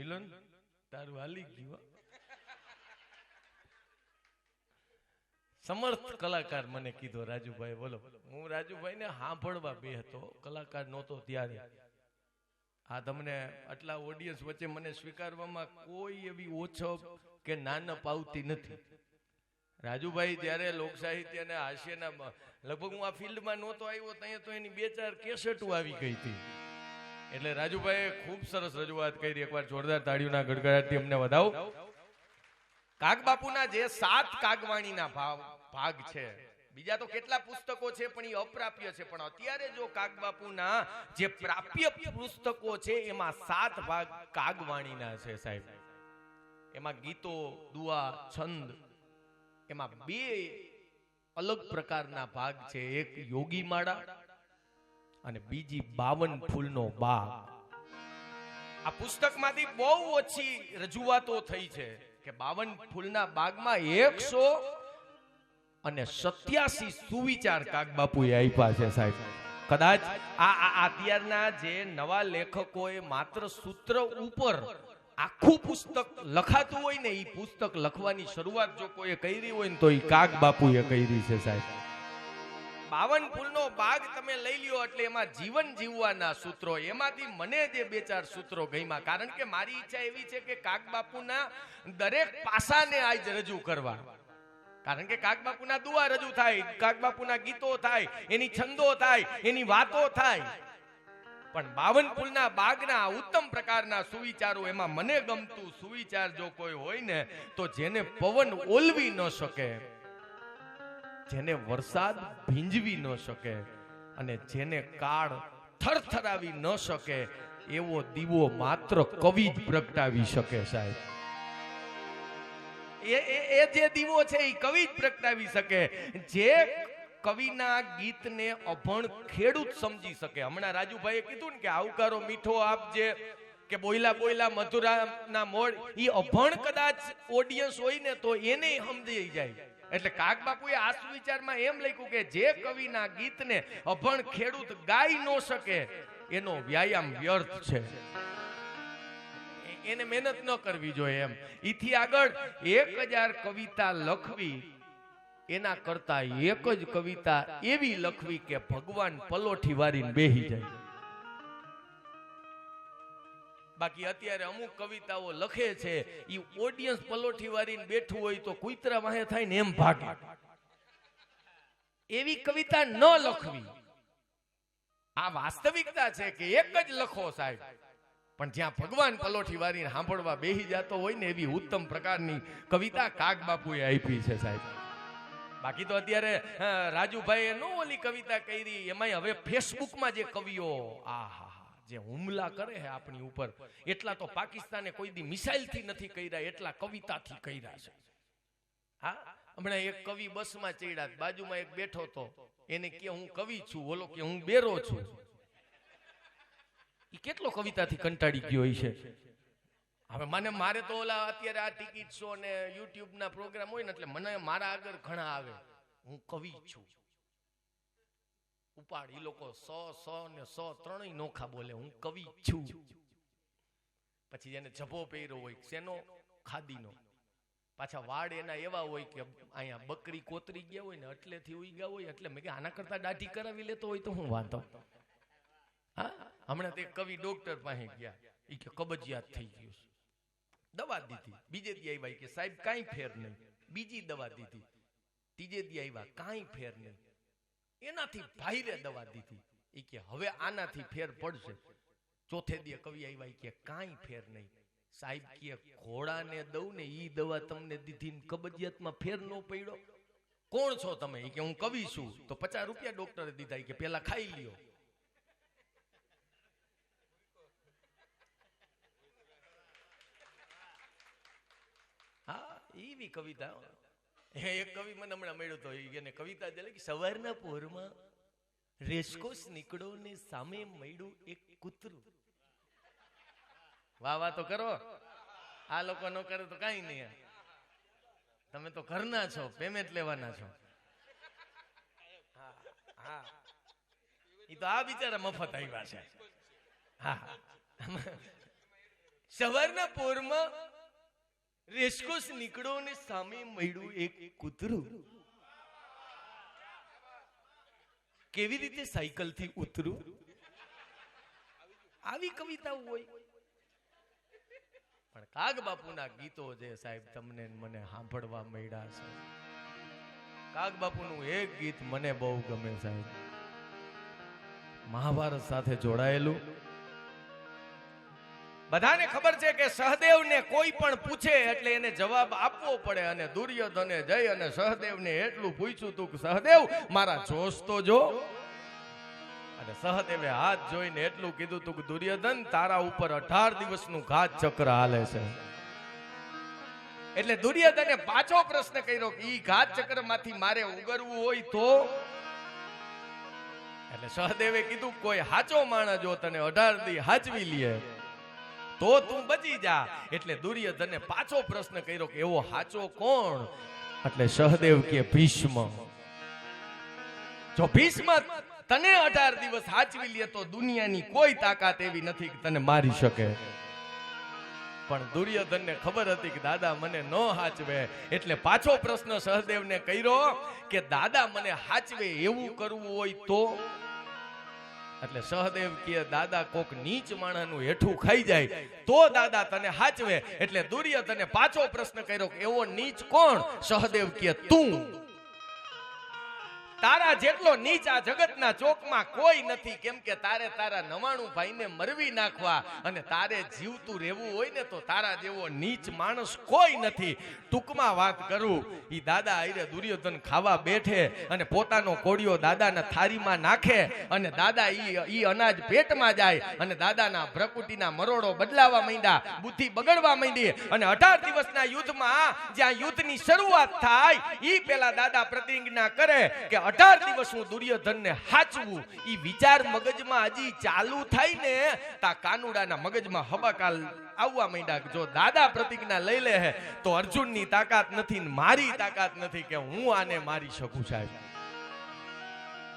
મિલન, તારું હાલી ગયું સમર્થ કલાકાર મને કીધો, રાજુભાઈ, બોલો. હું રાજુભાઈ ને સાંભળવા બે હતો, કલાકાર નહોતો ત્યારે. આ તમને આટલા ઓડિયન્સ વચ્ચે મને સ્વીકારવામાં કોઈ એવી ઓછો કે નાનપ આવતી નથી. રાજુભાઈ, જ્યારે લોક સાહિત્ય અને હાસ્યના લગભગ હું આ ફિલ્ડમાં નહોતો આવ્યો ત્યાં તો એની બે ચાર કેસેટો આવી ગઈ હતી. એટલે રાજુભાઈએ ખૂબ સરસ રજૂઆત કરી. એકવાર જોરદાર તાળીઓના ગડગડાટથી અમને વધાવો. કાગબાપુના જે સાત કાગવાણીના ભાવ, ભાગ છે, બીજા તો કેટલા પુસ્તકો છે પણ એ અપ્રાપ્ય છે. પણ અત્યારે જો કાગબાપુના જે પ્રાપ્ય પુસ્તકો છે, એમાં સાત ભાગ કાગવાણીના છે સાહેબ. એમાં ગીતો, દુઆ, છંદ, એમાં બે અલગ પ્રકારના ભાગ છે. એક યોગી માળા અને બીજી બાવન ફૂલનો બાગ. આ પુસ્તકમાંથી બહુ ઓછી રજૂઆતો થઈ છે કે બાવન ફૂલના બાગમાં એકસો અને સત્યાસી સુવિચાર કાગબાપુએ આપ્યા છે સાહેબ. કદાચ આ અત્યારના જે નવા લેખકોએ માત્ર સૂત્ર ઉપર આખું પુસ્તક લખાતું હોય ને એ પુસ્તક લખવાની શરૂઆત જો કોઈએ કરી હોય ને તો એ કાગબાપુએ કરી છે સાહેબ. બાવન ફૂલનો બાગ તમે લઈ લ્યો એટલે એમાં જીવન જીવવાના સૂત્રો, એમાંથી મને જે બે ચાર સૂત્રો ગઈમાં કારણ કે મારી ઈચ્છા એવી છે કે કાગબાપુના દરેક પાસાને આજ રજૂ કરવા. કારણ કે કાગબાપુના દુઆ રજૂ થાય કાગબાપુના ગીતો થાય, એની છંદો થાય, એની વાતો થાય. પણ બાવન ફૂલના બાગના ઉત્તમ પ્રકારના સુવિચારો એમાં મને ગમતું સુવિચાર જો કોઈ હોય ને, તો જેને પવન ઓલવી ન શકે. જેને વરસાદ ભીંજવી ન શકે અને જેને કાળ થરથરાવી ન શકે, એવો દીવો માત્ર કવિ જ પ્રગટાવી શકે સાહેબ. એ, એ- જે દીવો છે એ કવિ જ પ્રગટાવી શકે. જે કવિના ગીતને અભણ ખેડૂત સમજી શકે. હમણાં રાજુભાઈએ કીધું ને કે આવકારો મીઠો આપજે, કે બોયલા બોયલા, મધુરાના મોડ એ અભણ કદાચ ઓડિયન્સ હોય ને તો એને સમજી જાય. એટલે કાગબાપુએ આ સુવિચારમાં એમ લખ્યું કે જે કવિના ગીતને અભણ ખેડૂત ગાઈ ન શકે, એનો વ્યાયામ વ્યર્થ છે. એને મહેનત ન કરવી જોઈએ એમ. ઈથી આગળ એક હજાર કવિતા લખવી, એના કરતા એક જ કવિતા એવી લખવી કે ભગવાન પલોઠી વારીને બેહી જાય. બાકી અત્યારે અમુક કવિતાઓ લખે છે એ ઓડિયન્સ પલોઠી વારીને બેઠું હોય તો કુતરા વાહે થાય ને એમ ભાગે. એવી કવિતા ન લખવી. આ વાસ્તવિકતા છે કે એક જ લખો સાહેબ. પણ જ્યાં ભગવાન પલોઠી વારીને સાંભળવા બેહી જતો હોય ને એવી ઉત્તમ પ્રકારની કવિતા કાગ બાપુએ આપી છે સાહેબ. બાકી તો અત્યારે રાજુભાઈ રાજુભાઈએ નો ઓલી કવિતા કરી, એમાંય હવે ફેસબુકમાં જે કવિઓ, આહા. જે હુમલા કરે છે આપણી ઉપર, એટલા તો પાકિસ્તાને કોઈ દી મિસાઇલથી નથી કર્યા, એટલા કવિતાથી કર્યા છે. હા, હમણાં એક કવિ બસમાં ચડ્યા, બાજુમાં એક બેઠો તો, એને કે હું કવિ છું બોલો કે હું બેરો છું. એ કેટલો કવિતાથી કંટાળી ગયો છે હવે મને, મારે તો ઓલા અત્યારે આ ટિકિટ શો ને યુટ્યુબ ના પ્રોગ્રામ હોય ને, એટલે મને મારા આગળ ઘણા આવે. હું કવિ છું. ઉપાડ એ લોકો સો સો ને સો ત્રણેય નોખા બોલે. હું કવિ છું. પછી જેને જભો પહેર્યો હોય, શેનો? ખાદીનો. પાછા વાડ એના એવા હોય કે અહીંયા બકરી કોતરી ગયા હોય ને, એટલેથી ઉઈ ગયા હોય, એટલે મેં કે આના કરતા દાઢી કરાવી લેતો હોય તો હું વાંધો. હા? હમણાં તે કવિ ડોક્ટર પાસે ગયા. એ કે, કબજિયાત થઈ ગયું દવા દીધી. બીજે દી આવ્યા કે, સાહેબ, કાંઈ ફેર નહીં. બીજી દવા દીધી. ત્રીજે દી આવ્યા કાંઈ ફેર નહીં. એનાથી ભાઈરે દવા દીધી. એ કે, હવે આનાથી ફેર પડશે. ચોથે દી કવિ આવ્યા કે, કાંઈ ફેર નહીં. સાહેબ કે, ઘોડાને દઉં ને ઈ દવા તમને દીધી કબજિયાતમાં ફેર ન પડ્યો. કોણ છો તમે? કે, હું કવિ છું. તો પચાસ રૂપિયા ડોક્ટરે દીધા કે, પેલા ખાઈ લ્યો. હા એવી કવિતા એક કવિ મને હમણાં મળ્યો તો એને કવિતા દે કે સવારના પોરમાં રેસકોસ નીકળો ને સામે મળ્યું એક કૂતરું. વાહ વાહ, તો કરો. આ લોકો ન કરે તો કઈ નહીં. તમે તો ઘરના છો, પેમેન્ટ લેવાના છો. હા હા. એ તો આ બિચારા મફત આવ્યા છે. સવારના પોરમાં રેસકોસ નીકળો ને સામે મળ્યું એક કૂતરું. કેવી રીતે સાયકલથી ઉતરું? આવી કવિતાઓ હોય. પણ કાગ બાપુના ગીતો જે સાહેબ તમને મને સાંભળવા મળ્યા છે. કાગ બાપુનું એક ગીત મને બહુ ગમે સાહેબ. મહાભારત સાથે જોડાયેલું. બધાને ખબર છે કે સહદેવને કોઈ પણ પૂછે એટલે એને જવાબ આપવો પડે અને દુર્યોધને જઈ અને સહદેવને એટલું પૂછ્યું તું કે, સહદેવ, મારા જોશ તો જો. અને સહદેવે હાથ જોઈને એટલું કીધું તું કે, દુર્યોધન, તારા ઉપર અઢાર દિવસનું ઘાત ચક્ર હાલે છે. એટલે દુર્યોધને પાછો પ્રશ્ન કર્યો કે, ઈ ઘાત ચક્રમાંથી મારે ઉગરવું હોય તો? એટલે સહદેવે કીધું, કોઈ હાચો માણસ જો તને અઢાર દી હાચવી લે. તો તું બચી જા. એટલે દુર્યોધને પાછો પ્રશ્ન કર્યો કે એવો હાચો કોણ? એટલે સહદેવ કે ભીષ્મ. જો ભીષ્મ તને અઢાર દિવસ હાચવી લે તો દુનિયાની કોઈ તાકાત એવી નથી કે તને મારી શકે. પણ દુર્યોધનને ખબર હતી કે દાદા મને ન હાચવે. એટલે પાછો પ્રશ્ન સહદેવને કર્યો કે દાદા મને હાચવે એવું કરવું હોય તો? એટલે સહદેવ કે દાદા કોક નીચ માણાનું હેઠું ખાઈ જાય. તો દાદા તને હાચવે. એટલે દુર્યોધને પાછો પ્રશ્ન કર્યો એવો નીચ કોણ? સહદેવ કે તું. તારા જેટલો નીચ આ જગતના ચોકમાં કોઈ નથી. કેમ કે તારે તારા નવાણું ભાઈને મરવી નાખવા અને તારે જીવતું રહેવું હોય ને તો તારા જેવો નીચ માણસ કોઈ નથી. ટૂંકમાં વાત કરું એ દાદા આઈરે દુર્યોધન ખાવા બેઠે અને પોતાનો કોડિયો દાદાના થારીમાં નાખે અને દાદા ઈ ઈ અનાજ પેટમાં જાય અને દાદાના ભ્રકુટીના મરોડો બદલાવા માંડ્યા, બુદ્ધિ બગડવા માંડી અને અઢાર દિવસના યુદ્ધમાં જ્યાં યુદ્ધની શરૂઆત થાય, ઈ પેલા દાદા પ્રતિજ્ઞા કરે કે અઢાર દિવસ હું દુર્યોધનને હાચવું એ વિચાર મગજમાં હજી ચાલુ થાય ને, તા કાનુડાના મગજમાં હબાકાલ આવવા માંડ્યા જો દાદા પ્રતિજ્ઞા લઈ લે તો અર્જુનની તાકાત નથી મારી તાકાત નથી કે હું આને મારી શકું સાહેબ.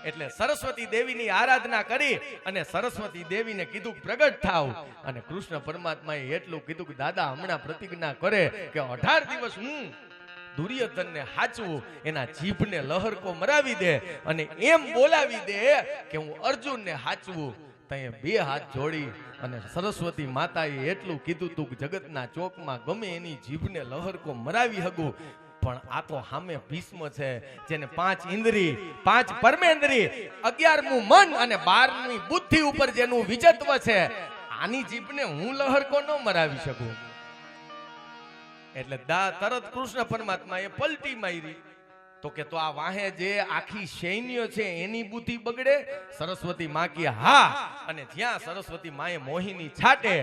એટલે સરસ્વતી દેવીની આરાધના કરી અને સરસ્વતી દેવીને કીધું પ્રગટ થાવ. અને કૃષ્ણ પરમાત્માએ એટલું કીધું કે દાદા હમણાં પ્રતિજ્ઞા કરે કે અઢાર દિવસ હું દુર્યોધનને હાચવું, એના જીભને લહરકો મરાવી દે અને એમ બોલાવી દે કે હું અર્જુનને હાચવું. તઈએ બે હાથ જોડી અને સરસ્વતી માતાએ એટલું કીધું તું જગતના ચોકમાં ગમે એની જીભને લહરકો મરાવી હગું. પણ આ તો સામે ભીષ્મ છે, જેને પાંચ ઇન્દ્રી, પાંચ પરમેન્દ્રી, અગિયારમું મન અને બારમી બુદ્ધિ ઉપર જેનું વિજત્વ છે, આની જીભને હું લહરકો ન મરાવી શકું. એટલે દા તરત કૃષ્ણ પરમાત્માએ પલટી મારી. તો કે તો આ વાહે જે આખી સૈન્ય છે એની બુદ્ધિ બગડે, સરસ્વતી માં કે હા, અને જ્યાં સરસ્વતી માએ મોહિની છાટે,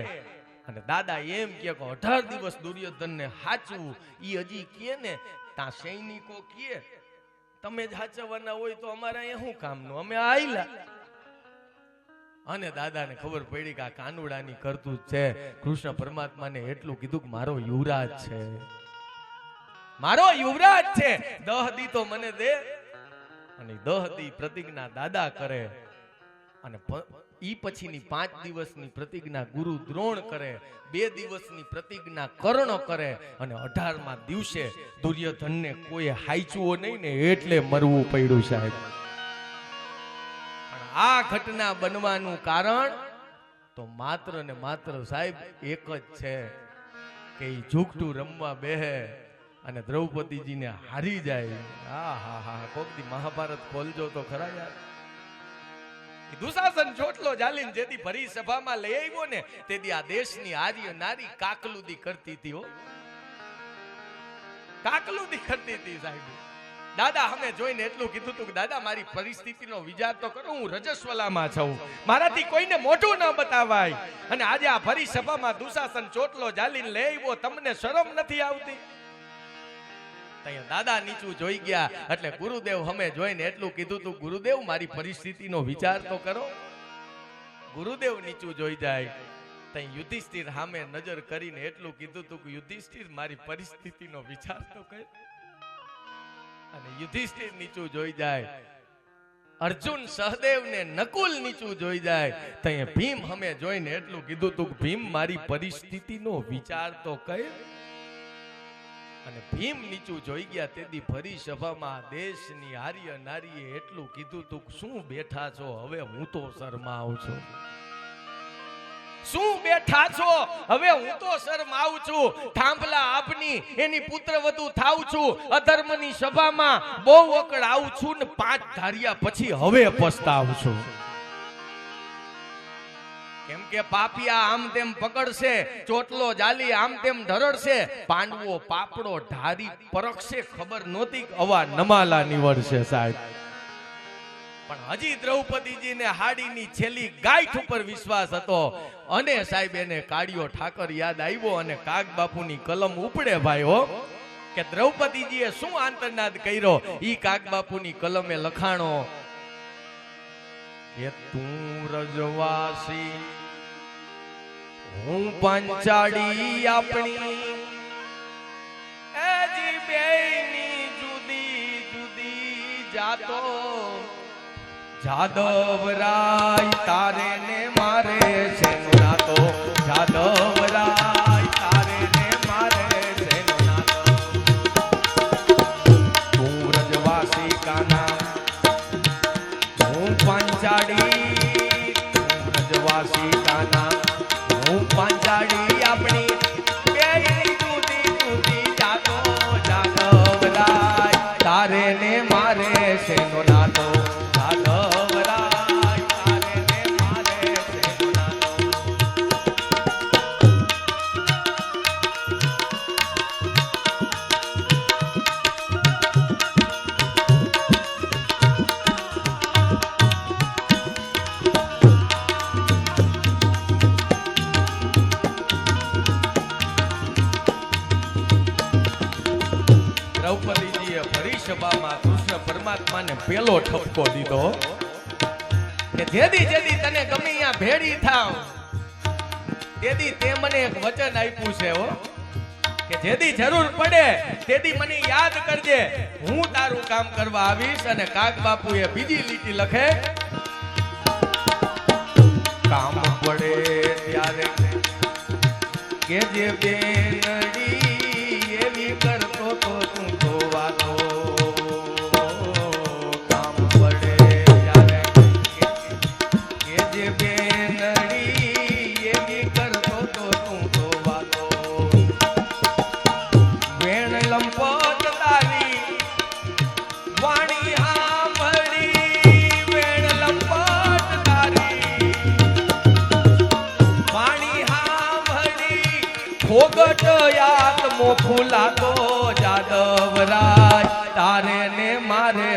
અને દાદા એમ કે અઢાર દિવસ દુર્યોધનને હાચવું, ઈ હજી કે ને, તા સૈનિકો કીએ તમે જ હાચવવાના હોય તો અમારા અહીંયા શું કામનું? અમે આયલા. અને દાદાને ખબર પડી કે આ કાનુડાની કરતું છે. કૃષ્ણ પરમાત્માને એટલું કીધું કે મારો યુવરાજ છે. મારો યુવરાજ છે. દહ તો મને દે અને દહ પ્રતિજ્ઞા દાદા કરે અને ઈ પછીની પાંચ દિવસની પ્રતિજ્ઞા ગુરુ દ્રોણ કરે. બે દિવસની પ્રતિજ્ઞા કર્ણ કરે અને અઢારમાં દિવસે દુર્યોધનને કોઈ હાઈચુઓ નહીં ને એટલે મરવું પડ્યું સાહેબ. આ ઘટના બનવાનું કારણ તો માત્ર ને માત્ર સાહેબ એક જ છે કે એ ઝૂકટું રમવા બેહે અને દ્રૌપદીજીને હારી જાય. હા હા હા, કોક દી મહાભારત ખોલજો તો ખરા યાર. દુશાસન ચોટલો જાલીન જેથી ભરી સભામાં લઈ આવ્યો ને તેથી આ દેશની આર્ય નારી કાકલુદી કરતી હતી હો. કાકલુદી કરતી હતી સાહેબ. દાદા અમે જોઈને એટલું કીધું તું કે, દાદા, મારી પરિસ્થિતિનો વિચાર તો કરો, હું રજસ્વલામાં છું. મારાથી કોઈને મોઢું ન બતાવાય. અને આજે આ ફરી સભામાં દુશાસન ચોટલો જાલીને લઈ આવ્યો, તમને શરમ નથી આવતી? દાદા નીચું જોઈ ગયા, એટલે ગુરુદેવ અમે જોઈને એટલું કીધું તું, ગુરુદેવ, મારી પરિસ્થિતિનો વિચાર તો કરો. ગુરુદેવ નીચું જોઈ જાય ત્યાં યુધિષ્ઠિર સામે નજર કરીને એટલું કીધું તું કે, યુધિષ્ઠિર, મારી પરિસ્થિતિનો વિચાર તો કર. અને યુધિષ્ઠિર નીચું જોઈ જાય. અર્જુન સહદેવ ને નકુલ નીચું જોઈ જાય. તઈએ ભીમ હમે જોઈને એટલું કીધું તું ભીમ, મારી પરિસ્થિતિનો વિચાર તો કહે અને ભીમ નીચું જોઈ ગયા તેથી ફરી સભામાં દેશની આર્ય નારીએ એટલું કીધું તું શું બેઠા છો? હવે હું તો શરમાઉં છું. શું બેઠા છો? હવે હું તો શરમાવું છું. થાંભલા આપની, એની પુત્ર વધુ થાઉં છું. અધર્મની સભામાં બહુ અકળાવું છું ને પાંચ ધાર્યા પછી હવે પસ્તાવું છું. કેમ કે પાપિયા આમ તેમ પકડશે, ચોટલો જાલી આમ તેમ ઢરડશે પાંડવો પાપડો ઢારી પરખશે, ખબર નહોતી અવા નમાલા નીવડશે સાહેબ. પણ હજી દ્રૌપદીજીને હાડીની છેલ્લી ગાંઠ ઉપર વિશ્વાસ હતો. અને સાહેબ, એને કાળિયો ઠાકર યાદ આવ્યો અને કાગ બાપુની કલમ ઉપડે ભાઈ હો, કે દ્રૌપદીજીએ શું આંતરનાદ કર્યો? ઈ કાગ બાપુની કલમે લખાણો, કે તું રજવાસી, હું પાંચાડી આપણી એ જી બેની જુદી જુદી જાતો જાદવરાય તારે ને જેદી જેદી તને ગમે અહીંયા ભેડી થાવ. તેદી તે મને એક વચન આપ્યું છે હો, કે જેદી જરૂર પડે તેદી મને યાદ કરજે. હું તારું કામ કરવા આવીશ અને કાક બાપુ એ બીજી લીટી લખે. કામ પડે ત્યારે કે જે બેનડી ફૂલાતો જાદવરાય તારે ને મારે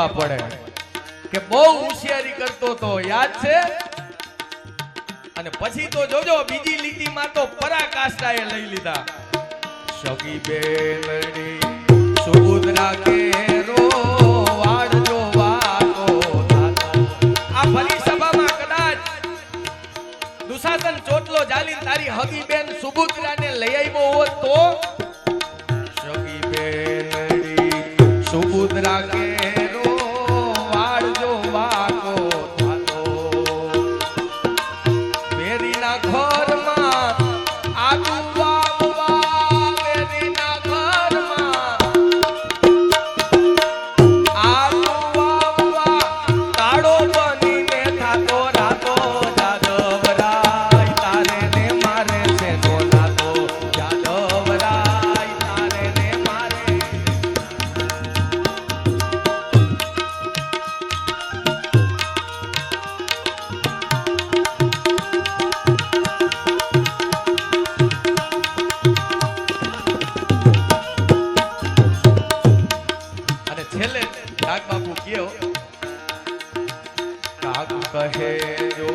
કેવા પડે કે બહુ હોશિયારી કરતો તો યાદ છે? અને પછી તો જોજો, બીજી લીટીમાં તો પરાકાષ્ઠાએ લઈ લીધા. સગી બેલડી સુભદ્રા કેરો વાળજો વાતો ચોટલો જાલી તારી હગી બેન સુબુદ્રાને લઈ આવ્યો હોત તો ડાક બાપુ કયો ડાક કહે જો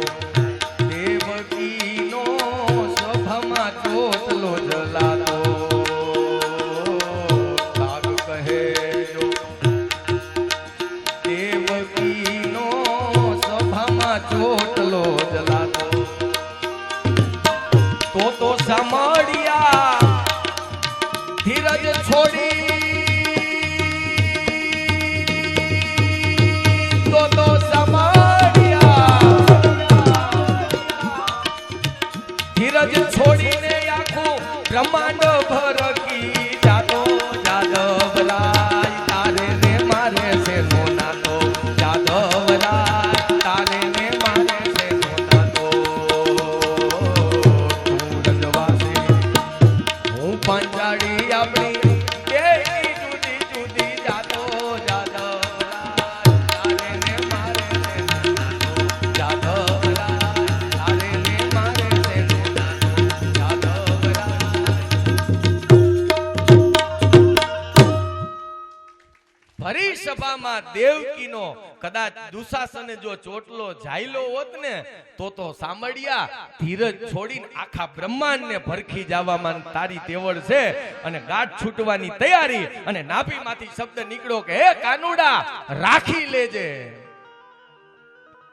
ભરી દેવકીનો કદાચ દુશાસને જો ચોટલો જાયલો હોત ને, તો તો સાંભળ્યા, ધીરજ છોડીને આખા બ્રહ્માંડને ભરખી જવામાં તારી તેવડ છે. અને ગાંઠ છૂટવાની તૈયારી અને નાભીમાંથી શબ્દ નીકળ્યો કે, હે કાનુડા, રાખી લેજે.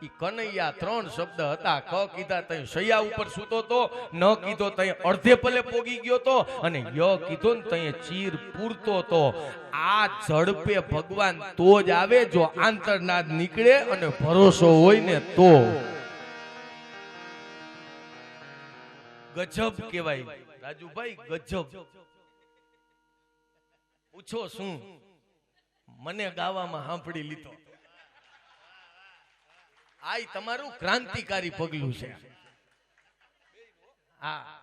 કનૈયા ત્રણ શબ્દ હતા. ક કીધા તઈ સૈયા ઉપર સૂતો તો, ન કીધો તઈ અડધે પલે પોગી ગયો તો, અને ય કીધો ને તઈ ચીર પૂરતો તો. આ ઝડપે ભગવાન તો જ આવે જો આંતરનાદ નીકળે અને ભરોસો હોય ને તો. ગજબ કહેવાય. રાજુભાઈ, ગજબ. પૂછો શું? મને ગાવામાં સાંભળી લીધો. આ તમારું ક્રાંતિકારી પગલું છે. હા.